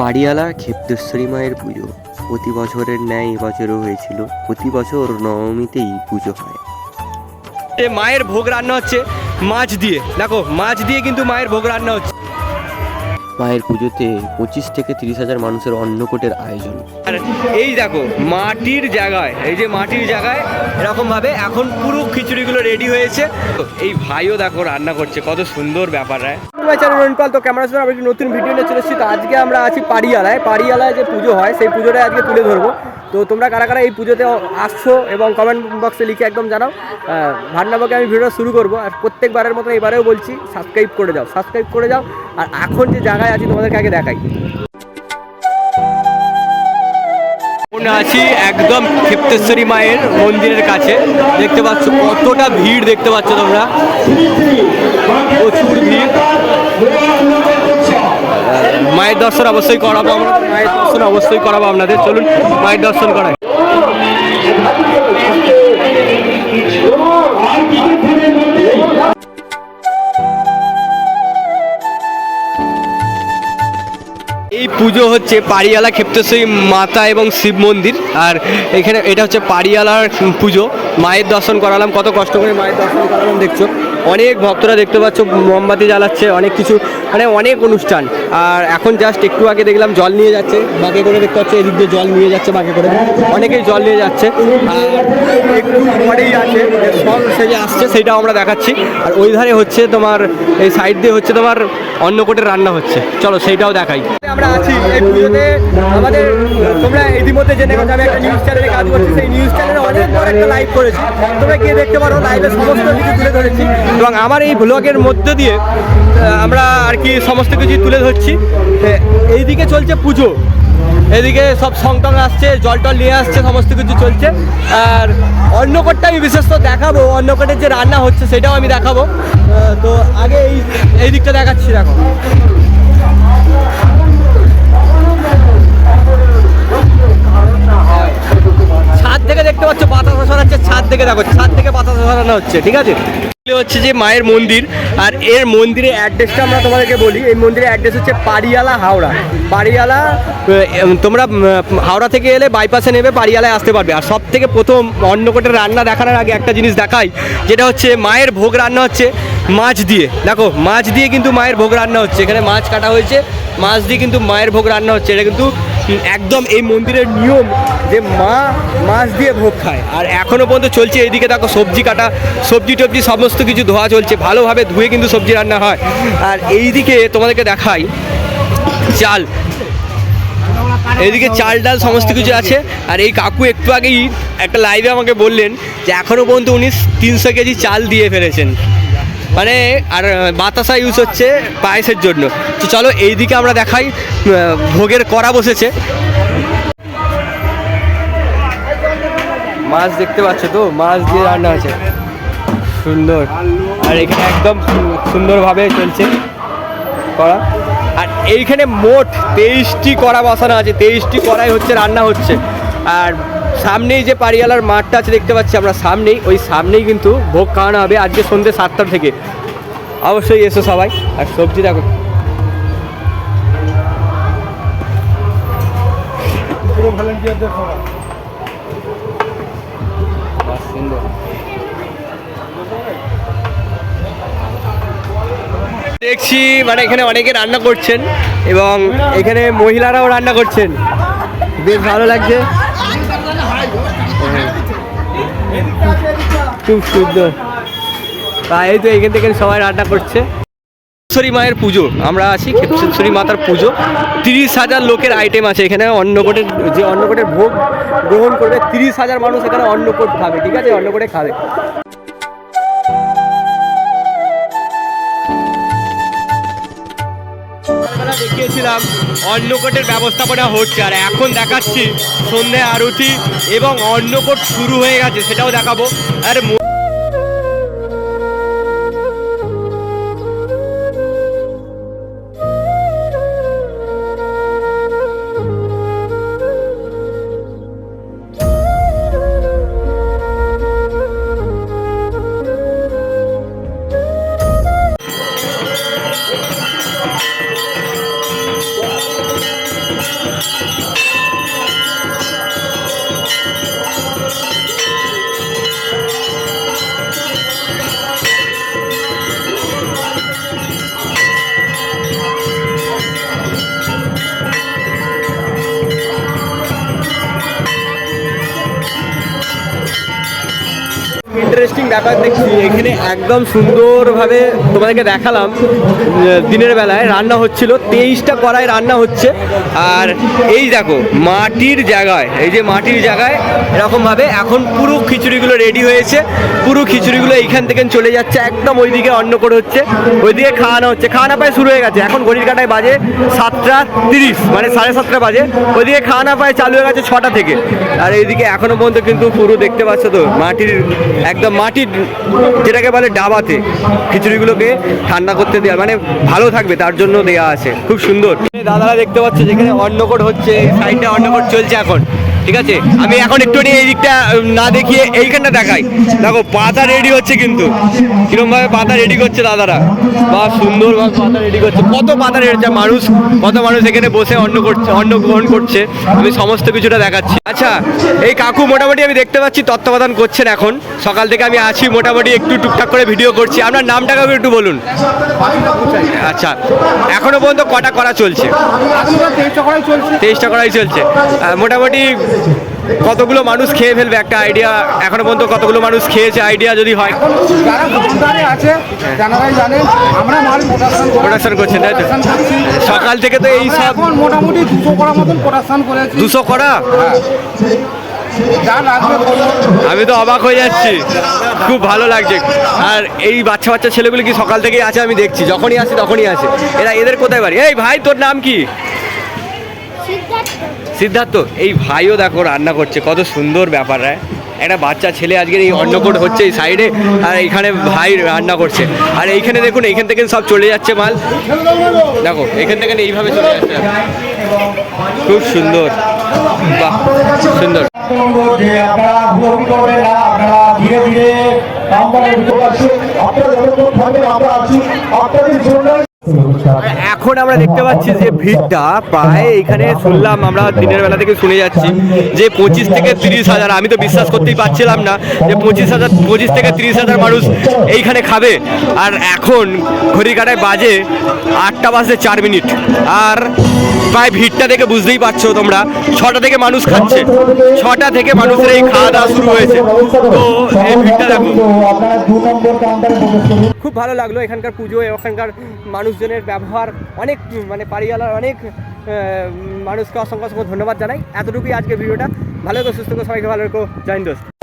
পাড়িয়ালা ক্ষেপ্তেশ্বরী মায়ের পুজো। প্রতি বছরের ন্যায় এবছরও হয়েছিল। প্রতি বছর নবমীতেই পুজো হয়। এ মায়ের ভোগ রান্না হচ্ছে মাছ দিয়ে। দেখো, মাছ দিয়ে কিন্তু মায়ের ভোগ রান্না হচ্ছে। মায়ের পুজোতে পঁচিশ থেকে তিরিশ হাজার মানুষের অন্নকূটের আয়োজন। আর এই দেখো মাটির জায়গায় এই যে মাটির জায়গায় এরকমভাবে এখন পুরো খিচুড়িগুলো রেডি হয়েছে। এই ভাইও দেখো রান্না করছে কত সুন্দর ব্যাপার রায় তো ক্যামেরা সামনে আমি একটি নতুন ভিডিও নিয়ে চলে এসেছি তো আজকে আমরা আছি পাড়িয়ালায়। পাড়িয়ালায় যে পুজো হয় সেই পুজোটা আজকে তুলে ধরবো। তো তোমরা কারা কারা এই পুজোতে আসছো এবং কমেন্ট বক্সে লিখে একদম জানাও। ভান্ডাবাকে আমি ভিডিওটা শুরু করব আর প্রত্যেকবারের মতো এবারেও বলছি সাবস্ক্রাইব করে যাও সাবস্ক্রাইব করে যাও। আর এখন যে জায়গায় আছি, তোমাদেরকে আগে দেখাই। আছি একদম ক্ষেপ্তেশ্বরী মায়ের মন্দিরের কাছে। দেখতে পাচ্ছ কতটা ভিড় দেখতে পাচ্ছ তোমরা। প্রচুর ভিড়। মায়ের দর্শন অবশ্যই করাবো আমরা। মায়ের দর্শন অবশ্যই করাবো আপনাদের। চলুন, মায়ের দর্শন করাই। এই পুজো হচ্ছে পাড়িয়ালা ক্ষেপ্তেশ্বরী মাতা এবং শিব মন্দির। আর এখানে এটা হচ্ছে পাড়িয়ালার পুজো। মায়ের দর্শন করালাম। কত কষ্ট করে মায়ের দর্শন করালাম, দেখছ? অনেক ভক্তরা দেখতে পাচ্ছ, মোমবাতি জ্বালাচ্ছে, অনেক কিছু মানে অনেক অনুষ্ঠান। আর এখন জাস্ট একটু আগে দেখলাম জল নিয়ে যাচ্ছে। বাঁকে করে দেখতে পাচ্ছ, এদিক দিয়ে জল নিয়ে যাচ্ছে বাঁকে করে। অনেকেই জল নিয়ে যাচ্ছে। আর একটু পরেই আছে ফল যে আসছে সেটাও আমরা দেখাচ্ছি। আর ওই ধারে হচ্ছে তোমার, এই সাইড দিয়ে হচ্ছে তোমার অন্নকোটের রান্না হচ্ছে। চলো সেইটাও দেখাই। আমরা আছি এই পুজোতে। আমাদের, তোমরা ইতিমধ্যে জেনে গেছো, আমি একটা নিউজ চ্যানেলে কাজ করছি। সেই নিউজ চ্যানেলে অনেক বড় একটা লাইভ করেছি। তোমরা গিয়ে দেখতে পারো লাইভে সমস্ত কিছু তুলে ধরেছি। এবং আমার এই ব্লগের মধ্যে দিয়ে আমরা আর কি সমস্ত কিছু তুলে ধরছি। এ, এইদিকে চলছে পুজো। এদিকে সব সংটং আসছে জল টল নিয়ে আসছে সমস্ত কিছু চলছে। আর অন্নকটটা আমি বিশেষ তো দেখাবো অন্নকটের যে রান্না হচ্ছে সেটাও আমি দেখাবো। তো আগে এই এই দিকটা দেখাচ্ছি দেখো। থেকে দেখো ছাদ থেকে বাতাসা সরানো হচ্ছে, ঠিক আছে? হচ্ছে যে মায়ের মন্দির, আর এর মন্দিরের অ্যাড্রেসটা আমরা তোমাদেরকে বলি, এই মন্দিরের অ্যাড্রেস হচ্ছে পাড়িয়ালা হাওড়া। পাড়িয়ালা তোমরা হাওড়া থেকে এলে বাইপাসে নেবে, পাড়িয়ালায় আসতে পারবে। আর সব থেকে প্রথম অন্নকোটের রান্না দেখানোর আগে একটা জিনিস দেখাই, যেটা হচ্ছে মায়ের ভোগ রান্না হচ্ছে মাছ দিয়ে। দেখো, মাছ দিয়ে কিন্তু মায়ের ভোগ রান্না হচ্ছে। এখানে মাছ কাটা হয়েছে, মাছ দিয়ে কিন্তু মায়ের ভোগ রান্না হচ্ছে। এটা কিন্তু একদম এই মন্দিরের নিয়ম যে মা মাছ দিয়ে ভোগ খায়। আর এখনও পর্যন্ত চলছে এইদিকে দেখো সবজি কাটা, সবজি টবজি সমস্ত কিছু ধোয়া চলছে, ভালোভাবে ধুয়ে কিন্তু সবজি রান্না হয়। আর এইদিকে তোমাদেরকে দেখাই, চাল। এইদিকে চাল ডাল সমস্ত কিছু আছে। আর এই কাকু একটু আগেই একটা লাইভে আমাকে বললেন যে এখনও পর্যন্ত উনি তিনশো কেজি চাল দিয়ে ফেলেছেন। মানে আর বাতাসা ইউজ হচ্ছে পায়েসের জন্য। তো চলো এইদিকে আমরা দেখাই ভোগের করা বসেছে। মাছ দেখতে পাচ্ছ তো? মাছ দিয়ে রান্না হয়েছে সুন্দর। আর এখানে একদম সুন্দরভাবে চলছে করা আর এইখানে মোট তেইশটি কড়া বসানো আছে। তেইশটি কড়াই হচ্ছে, রান্না হচ্ছে। আর সামনেই যে পাড়িয়ালার মাঠটা আছে, দেখতে পাচ্ছি আমরা সামনেই। ওই সামনেই কিন্তু ভোগ খাওয়ানো হবে আজকে সন্ধ্যে সাতটা থেকে। অবশ্যই এসো সবাই, আর সবজি দেখো। দেখছি মানে এখানে অনেকে রান্না করছেন, এবং এখানে মহিলারাও রান্না করছেন। বেশ ভালো লাগছে। খুব সুন্দর। তাই এই তো এখান থেকে সবাই রান্না করছে। সরি মায়ের পুজো, আমরা আছি খেপসরি মাতার পুজো। তিরিশ হাজার লোকের আইটেম আছে, এখানে অন্নকোটের, যে অন্নকোটের ভোগ গ্রহণ করবে, তিরিশ হাজার মানুষ এখানে অন্নকোট খাবে, ঠিক আছে? অন্নকোটে খাবে। দেখিয়েছিলাম অন্নকোটের ব্যবস্থাপনা হচ্ছে। আর এখন দেখাচ্ছি সন্ধ্যে আরতি এবং অন্নকোট শুরু হয়ে গেছে, সেটাও দেখাবো। আর ইন্টারেস্টিং ব্যাপার দেখছি। এখানে একদম সুন্দরভাবে তোমাদেরকে দেখালাম দিনের বেলায় রান্না হচ্ছিল, তেইশটা কড়াই রান্না হচ্ছে। আর এই দেখো, মাটির জায়গায়, এই যে মাটির জায়গায় এরকমভাবে এখন পুরো খিচুড়িগুলো রেডি হয়েছে। পুরো খিচুড়িগুলো এইখান থেকে চলে যাচ্ছে, একদম ওইদিকে অন্ন করে হচ্ছে। ওইদিকে খাওয়ানো হচ্ছে। খাওয়ানো প্রায় শুরু হয়ে গেছে। এখন ঘড়ির কাটায় বাজে সাতটা তিরিশ মানে সাড়ে সাতটা বাজে। ওইদিকে খাওয়ানো প্রায় চালু হয়ে গেছে ছটা থেকে। আর এইদিকে এখনও পর্যন্ত কিন্তু পুরো দেখতে পাচ্ছ তো, মাটির একদম মাটির যেটাকে বলে ডাবাতে খিচুড়িগুলোকে ঠান্ডা করতে দেওয়া মানে ভালো থাকবে, তার জন্য দেওয়া আছে। খুব সুন্দর। দাদারা দেখতে পাচ্ছে যেখানে অন্নকোট হচ্ছে সাইডটা অন্নকোট চলছে এখন। ঠিক আছে? আমি এখন একটু এই দিকটা না দেখিয়ে এইখানটা দেখাই। দেখো পাতা রেডি হচ্ছে কিন্তু। কিরম ভাবে পাতা রেডি করছে দাদারা? বা সুন্দর ভাবে পাতা রেডি করছে। কত পাতা রেডি মানুষ কত মানুষ এখানে বসে অন্ন করছে অন্ন গ্রহণ করছে। আমি সমস্ত কিছুটা দেখাচ্ছি। আচ্ছা এই কাকু মোটামুটি আমি দেখতে পাচ্ছি তত্ত্বাবধান করছেন এখন। সকাল থেকে আমি আছি মোটামুটি একটু টুকটাক করে ভিডিও করছি। আপনার নামটা কাকু একটু বলুন। আচ্ছা এখনও পর্যন্ত কটা করা চলছে? তেইশটা করাই চলছে। আহ, কতগুলো মানুষ খেয়ে ফেলবে একটা আইডিয়া এখনও পর্যন্ত কতগুলো মানুষ খেয়েছে? আইডিয়া যদি হয়। যারা আছে জানারাই জানেন আমরা মাল প্রোডাকশন করছেন, তাই তো? সকাল থেকে তো এই সব মোটামুটি দুশো করা মতন প্রোডাকশন করেছি। দুশো করা? হ্যাঁ। আমি তো অবাক হয়ে যাচ্ছি। খুব ভালো লাগছে। আর এই বাচ্চা বাচ্চা ছেলেগুলো কি সকাল থেকেই আছে আমি দেখছি। যখনই আসে তখনই আসে। এরা এদের কোথায় বাড়ি? এই ভাই তোর নাম কি? সিদ্ধার্থ, এই ভাইও দেখো রান্না করছে, কত সুন্দর ব্যাপার রে একটা বাচ্চা ছেলে আজকের এই অন্নকোট হচ্ছে এই সাইডে, আর এইখানে ভাই রান্না করছে। আর এইখানে দেখুন, এইখান থেকে সব চলে যাচ্ছে মাল। দেখো এখান থেকে এইভাবে চলে যাচ্ছে। খুব সুন্দর। বাহ, সুন্দর। এখন আমরা দেখতে পাচ্ছি যে ভিড়টা প্রায় এখানে শুনলাম আমরা দিনের বেলা থেকে শুনে যাচ্ছি যে পঁচিশ থেকে তিরিশ হাজার আমি তো বিশ্বাস করতেই পারছিলাম না যে পঁচিশ হাজার পঁচিশ থেকে তিরিশ হাজার মানুষ এইখানে খাবে। আর এখন ঘড়ি কাটায় বাজে আটটা বাজে চার মিনিট। আর প্রায় ভিড়টা দেখে বুঝতেই পারছ তোমরা ছটা থেকে মানুষ খাচ্ছে। ছটা থেকে মানুষের এই খাওয়া দাওয়া শুরু হয়েছে। তো এই ভিড়টা দেখো। খুব ভালো লাগল এখানকার পুজো ওখানকার মানুষজনের ব্যবহার অনেক মানে পাড়িয়ালার অনেক মানুষকে অসংখ্য অসংখ্য ধন্যবাদ জানাই। এতটুকুই আজকের ভিডিওটা। ভালো করে সুস্থ করে সবাইকে ভালো রেখো। জয় দোস্ত